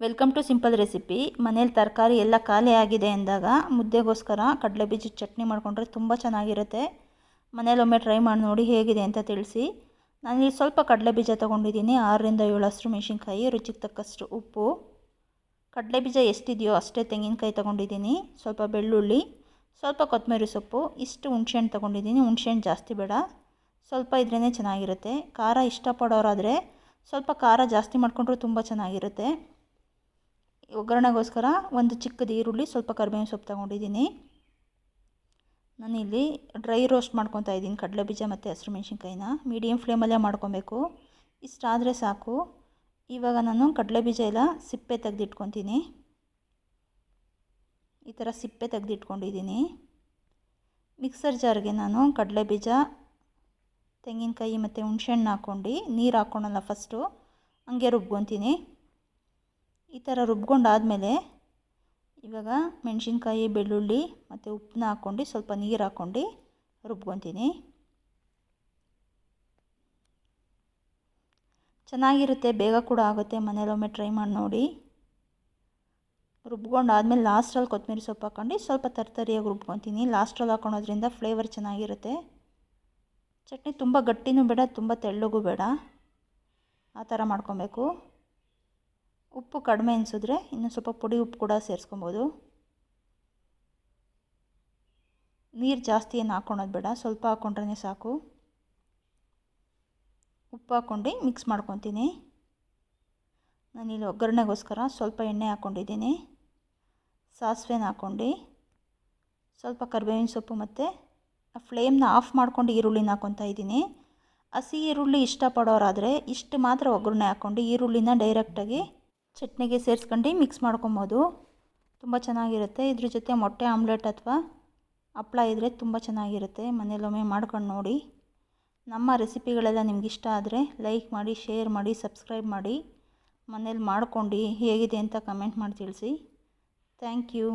Welcome to simple recipe. ಮನೇಲಿ ತರಕಾರಿ ಎಲ್ಲ ಖಾಲಿ ಆಗಿದೆ ಅಂದಾಗ ಮುದ್ದೆಗೋಸ್ಕರ ಕಡಲೆ ಬೀಜದ ಚಟ್ನಿ ಮಾಡಿಕೊಂಡ್ರೆ ತುಂಬ ಚೆನ್ನಾಗಿರುತ್ತೆ. ಮನೇಲಿ ಒಮ್ಮೆ ಟ್ರೈ ಮಾಡಿ ನೋಡಿ ಹೇಗಿದೆ ಅಂತ ತಿಳಿಸಿ. ನಾನಿಲ್ಲಿ ಸ್ವಲ್ಪ ಕಡಲೆ ಬೀಜ ತೊಗೊಂಡಿದ್ದೀನಿ. ಆರರಿಂದ ಏಳು ಹಸಿರು ಮೆಣಸಿನ್ಕಾಯಿ, ರುಚಿಗೆ ತಕ್ಕಷ್ಟು ಉಪ್ಪು. ಕಡಲೆ ಬೀಜ ಎಷ್ಟಿದೆಯೋ ಅಷ್ಟೇ ತೆಂಗಿನಕಾಯಿ ತೊಗೊಂಡಿದ್ದೀನಿ. ಸ್ವಲ್ಪ ಬೆಳ್ಳುಳ್ಳಿ, ಸ್ವಲ್ಪ ಕೊತ್ತಂಬರಿ ಸೊಪ್ಪು, ಇಷ್ಟು ಹುಣ್ಸೆಹಣ್ಣು ತೊಗೊಂಡಿದ್ದೀನಿ. ಹುಣ್ಸೆಹಣ್ಣು ಜಾಸ್ತಿ ಬೇಡ. ಸ್ವಲ್ಪ ಇದ್ರೇ ಚೆನ್ನಾಗಿರುತ್ತೆ. ಖಾರ ಇಷ್ಟಪಡೋರಾದರೆ ಸ್ವಲ್ಪ ಖಾರ ಜಾಸ್ತಿ ಮಾಡಿಕೊಂಡ್ರೂ ತುಂಬ ಚೆನ್ನಾಗಿರುತ್ತೆ. ಒಗ್ಗರಣೆಗೋಸ್ಕರ ಒಂದು ಚಿಕ್ಕದು ಈರುಳ್ಳಿ ಸ್ವಲ್ಪ ಕರಿಬೇವಿನ ಸೊಪ್ಪು ತೊಗೊಂಡಿದ್ದೀನಿ. ನಾನಿಲ್ಲಿ ಡ್ರೈ ರೋಸ್ಟ್ ಮಾಡ್ಕೊತಾ ಇದ್ದೀನಿ ಕಡಲೆ ಬೀಜ ಮತ್ತು ಹಸಿರು ಮೆಣಸಿನ್ಕಾಯಿನ. ಮೀಡಿಯಮ್ ಫ್ಲೇಮಲ್ಲೇ ಮಾಡ್ಕೊಬೇಕು. ಇಷ್ಟಾದರೆ ಸಾಕು. ಇವಾಗ ನಾನು ಕಡಲೆ ಬೀಜ ಎಲ್ಲ ಸಿಪ್ಪೆ ತೆಗೆದಿಟ್ಕೊತೀನಿ. ಈ ಥರ ಸಿಪ್ಪೆ ತೆಗೆದಿಟ್ಕೊಂಡಿದ್ದೀನಿ. ಮಿಕ್ಸರ್ ಜಾರ್ಗೆ ನಾನು ಕಡಲೆ ಬೀಜ, ತೆಂಗಿನಕಾಯಿ ಮತ್ತು ಹುಣ್ಸೆಹಣ್ಣು ಹಾಕ್ಕೊಂಡು ನೀರು ಹಾಕ್ಕೊಳಲ್ಲ ಫಸ್ಟು ಹಂಗೆ ರುಬ್ಕೊತೀನಿ. ಈ ಥರ ರುಬ್ಕೊಂಡಾದಮೇಲೆ ಇವಾಗ ಮೆಣಸಿನ್ಕಾಯಿ, ಬೆಳ್ಳುಳ್ಳಿ ಮತ್ತು ಉಪ್ಪನ್ನ ಹಾಕ್ಕೊಂಡು ಸ್ವಲ್ಪ ನೀರು ಹಾಕ್ಕೊಂಡು ರುಬ್ಕೊತೀನಿ. ಚೆನ್ನಾಗಿರುತ್ತೆ, ಬೇಗ ಕೂಡ ಆಗುತ್ತೆ ಮನೇಲೊಮ್ಮೆ ಟ್ರೈ ಮಾಡಿ ನೋಡಿ. ರುಬ್ಕೊಂಡಾದ್ಮೇಲೆ ಲಾಸ್ಟಲ್ಲಿ ಕೊತ್ತಂಬರಿ ಸೊಪ್ಪು ಹಾಕ್ಕೊಂಡು ಸ್ವಲ್ಪ ತರ್ತರಿಯಾಗಿ ರುಬ್ಕೊತೀನಿ. ಲಾಸ್ಟಲ್ಲಿ ಹಾಕ್ಕೊಳೋದ್ರಿಂದ ಫ್ಲೇವರ್ ಚೆನ್ನಾಗಿರುತ್ತೆ. ಚಟ್ನಿ ತುಂಬ ಗಟ್ಟಿನೂ ಬೇಡ, ತುಂಬ ತೆಳ್ಳಗೂ ಬೇಡ. ಆ ಥರ ಮಾಡ್ಕೊಬೇಕು. ಉಪ್ಪು ಕಡಿಮೆ ಅನಿಸಿದ್ರೆ ಇನ್ನೂ ಸ್ವಲ್ಪ ಪುಡಿ ಉಪ್ಪು ಕೂಡ ಸೇರಿಸ್ಕೊಬೋದು. ನೀರು ಜಾಸ್ತಿ ಏನು ಹಾಕ್ಕೊಳೋದು ಬೇಡ, ಸ್ವಲ್ಪ ಹಾಕ್ಕೊಂಡ್ರೆ ಸಾಕು. ಉಪ್ಪು ಹಾಕ್ಕೊಂಡು ಮಿಕ್ಸ್ ಮಾಡ್ಕೊತೀನಿ. ನಾನಿಲ್ಲಿ ಒಗ್ಗರಣೆಗೋಸ್ಕರ ಸ್ವಲ್ಪ ಎಣ್ಣೆ ಹಾಕ್ಕೊಂಡಿದ್ದೀನಿ. ಸಾಸಿವೆನ ಹಾಕ್ಕೊಂಡು ಸ್ವಲ್ಪ ಕರಿಬೇವಿನ ಸೊಪ್ಪು ಮತ್ತು ಫ್ಲೇಮ್ನ ಆಫ್ ಮಾಡ್ಕೊಂಡು ಈರುಳ್ಳಿನ ಹಾಕ್ಕೊತಾ ಇದ್ದೀನಿ. ಹಸಿ ಈರುಳ್ಳಿ ಇಷ್ಟಪಡೋರಾದರೆ ಇಷ್ಟು ಮಾತ್ರ ಒಗ್ಗರಣೆ ಹಾಕ್ಕೊಂಡು ಈರುಳ್ಳಿನ ಡೈರೆಕ್ಟಾಗಿ ಚಟ್ನಿಗೆ ಸೇರಿಸ್ಕೊಂಡು ಮಿಕ್ಸ್ ಮಾಡ್ಕೊಬೋದು. ತುಂಬ ಚೆನ್ನಾಗಿರುತ್ತೆ. ಇದ್ರ ಜೊತೆ ಮೊಟ್ಟೆ, ಆಮ್ಲೆಟ್ ಅಥವಾ ಹಪ್ಪಳ ಇದ್ದರೆ ತುಂಬ ಚೆನ್ನಾಗಿರುತ್ತೆ. ಮನೆಯಲ್ಲೊಮ್ಮೆ ಮಾಡ್ಕೊಂಡು ನೋಡಿ. ನಮ್ಮ ರೆಸಿಪಿಗಳೆಲ್ಲ ನಿಮ್ಗೆ ಇಷ್ಟ ಆದರೆ ಲೈಕ್ ಮಾಡಿ ಶೇರ್ ಮಾಡಿ ಸಬ್ಸ್ಕ್ರೈಬ್ ಮಾಡಿ. ಮನೇಲಿ ಮಾಡ್ಕೊಂಡು ಹೇಗಿದೆ ಅಂತ ಕಮೆಂಟ್ ಮಾಡಿ ತಿಳಿಸಿ. Thank you